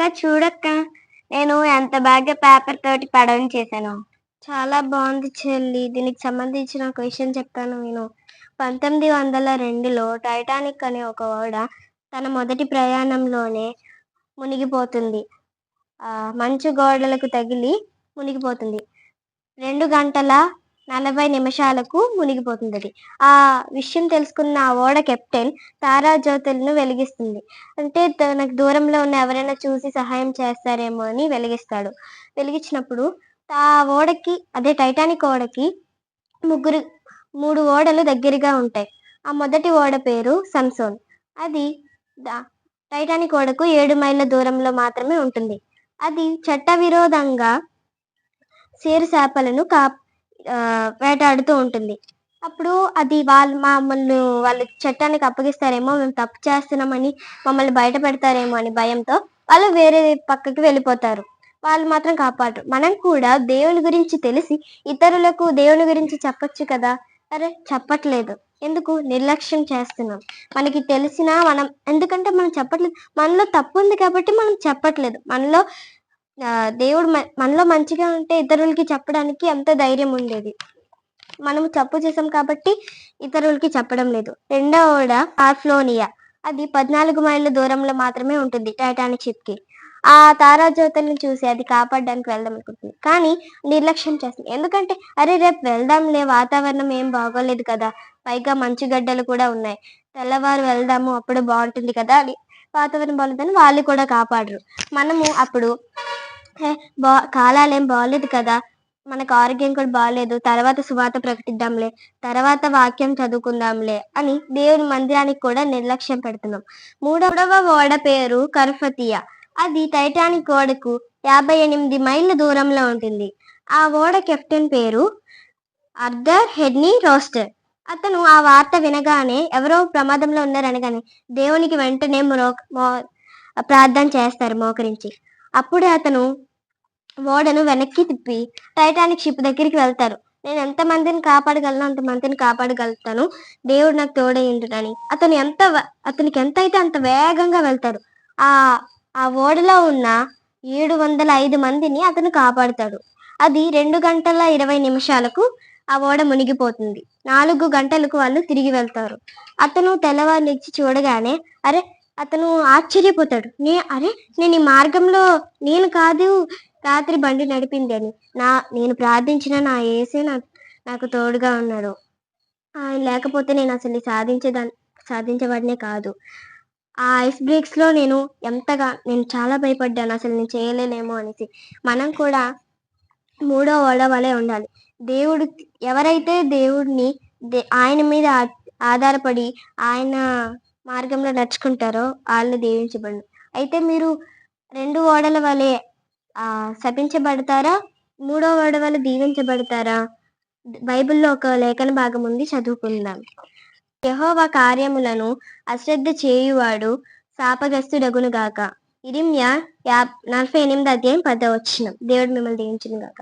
అక్క చూడక్క నేను ఎంత బాగా పేపర్ తోటి పడవని చేశాను. చాలా బాగుంది చెల్లి. దీనికి సంబంధించిన ఒక విషయం చెప్తాను నేను పంతొమ్మిది వందల రెండులో టైటానిక్ అనే ఒక ఓడ తన మొదటి ప్రయాణంలోనే మునిగిపోతుంది. మంచు గోడలకు తగిలి మునిగిపోతుంది. రెండు గంటల నలభై నిమిషాలకు మునిగిపోతుంది అది ఆ విషయం తెలుసుకున్న ఆ ఓడ కెప్టెన్ తారా జ్యోతులను వెలిగిస్తుంది. అంటే తనకు దూరంలో ఉన్న ఎవరైనా చూసి సహాయం చేస్తారేమో అని వెలిగిస్తాడు. వెలిగించినప్పుడు ఆ ఓడకి అదే టైటానిక్ ఓడకి ముగ్గురు మూడు ఓడలు దగ్గరగా ఉంటాయి. ఆ మొదటి ఓడ పేరు సన్సోన్ అది టైటానిక్ ఓడకు ఏడు మైళ్ళ దూరంలో మాత్రమే ఉంటుంది. అది చట్టవిరోధంగా సేరు చేపలను కా వేటాడుతూ ఉంటుంది. అప్పుడు అది వాళ్ళు మమ్మల్ని వాళ్ళు చట్టానికి అప్పగిస్తారేమో మేము తప్పు చేస్తున్నామని మమ్మల్ని బయట పెడతారేమో అని భయంతో వాళ్ళు వేరే పక్కకి వెళ్ళిపోతారు. వాళ్ళు మాత్రం కాపాడరు. మనం కూడా దేవుని గురించి తెలిసి ఇతరులకు దేవుని గురించి చెప్పొచ్చు కదా? అరే చెప్పట్లేదు. ఎందుకు? నిర్లక్ష్యం చేస్తున్నాం. మనకి తెలిసినా మనం ఎందుకంటే మనం చెప్పట్లేదు. మనలో తప్పు ఉంది కాబట్టి మనం చెప్పట్లేదు. మనలో దేవుడు మనలో మంచిగా ఉంటే ఇతరులకి చెప్పడానికి ఎంత ధైర్యం ఉండేది. మనము తప్పు చేసాం కాబట్టి ఇతరులకి చెప్పడం లేదు. రెండవడ ఓడ ఆర్ఫ్లోనియా అది పద్నాలుగు మైళ్ళ దూరంలో మాత్రమే ఉంటుంది టైటానిక్ షిప్కి ఆ తారాజ్యోతుల్ని చూసి అది కాపాడడానికి వెళ్దాం అనుకుంటుంది. కానీ నిర్లక్ష్యం చేస్తుంది. ఎందుకంటే అరే రేపు వెళ్దాంలే వాతావరణం ఏం బాగోలేదు కదా. పైగా మంచు గడ్డలు కూడా ఉన్నాయి. తెల్లవారు వెళ్దాము అప్పుడు బాగుంటుంది కదా అని వాతావరణం బాగుంటుందని వాళ్ళు కూడా కాపాడరు. మనము అప్పుడు "హే, బా కాలాలేం బాగోలేదు కదా. మనకు ఆరోగ్యం కూడా బాగాలేదు తర్వాత సువాత ప్రకటిద్దాంలే. తర్వాత వాక్యం చదువుకుందాంలే అని దేవుని మందిరానికి కూడా నిర్లక్ష్యం పెడుతున్నాం. మూడవ ఓడ పేరు కర్ఫతియా. అది టైటానిక్ ఓడకు యాభై ఎనిమిది మైళ్ళ దూరంలో ఉంటుంది. ఆ ఓడ కెప్టెన్ పేరు అర్ధర్ హెడ్నీ రోస్టర్. అతను ఆ వార్త వినగానే ఎవరో ప్రమాదంలో ఉన్నారనగానే దేవునికి వెంటనే మొరో మో- ప్రార్థన చేస్తారు మోకరించి. అప్పుడే అతను ఓడను వెనక్కి తిప్పి టైటానిక్ షిప్ దగ్గరికి వెళ్తారు. నేను ఎంత మందిని కాపాడగలను అంత మందిని కాపాడగలుగుతాను. దేవుడు నాకు తోడైండునని అతను ఎంత అతనికి ఎంత అయితే అంత వేగంగా వెళ్తాడు ఆ ఆ ఓడలో ఉన్న ఏడు వందల ఐదు మందిని అతను కాపాడుతాడు. అది రెండు గంటల ఇరవై నిమిషాలకు ఆ ఓడ మునిగిపోతుంది. నాలుగు గంటలకు వాళ్ళు తిరిగి వెళ్తారు. అతను తెల్లవారు లేచి చూడగానే అరే అతను ఆశ్చర్యపోతాడు. నే అరే నేను ఈ మార్గంలో నేను కాదు రాత్రి బండి నడిపింది అని నా నేను ప్రార్థించిన నా ఏసే నా నాకు తోడుగా ఉన్నాడు. ఆయన లేకపోతే నేను అసలు ఇది సాధించేదాన్ని సాధించేవాడినే కాదు. ఆ ఐస్ బ్రేక్స్లో నేను ఎంతగా నేను చాలా భయపడ్డాను. అసలు నేను చేయలేనేమో అనేసి. మనం కూడా మూడో ఓడ వలె ఉండాలి. దేవుడు ఎవరైతే దేవుడిని దే- ఆయన మీద ఆధారపడి ఆయన మార్గంలో నడుచుకుంటారో వాళ్ళు దీవించబడి. అయితే మీరు రెండు ఓడల వలె శపించబడతారా? మూడో ఓడ వాళ్ళు దీవించబడతారా? బైబిల్లో ఒక లేఖన భాగం ఉంది చదువుకుందాం. యహోవా కార్యములను అశ్రద్ధ చేయువాడు శాపగ్రస్తుడగును గాక. ఇరిమ్యా నలభై ఎనిమిది అధ్యాయం పదవచ్చిన దేవుడు మిమ్మల్ని దీవించిన గాక.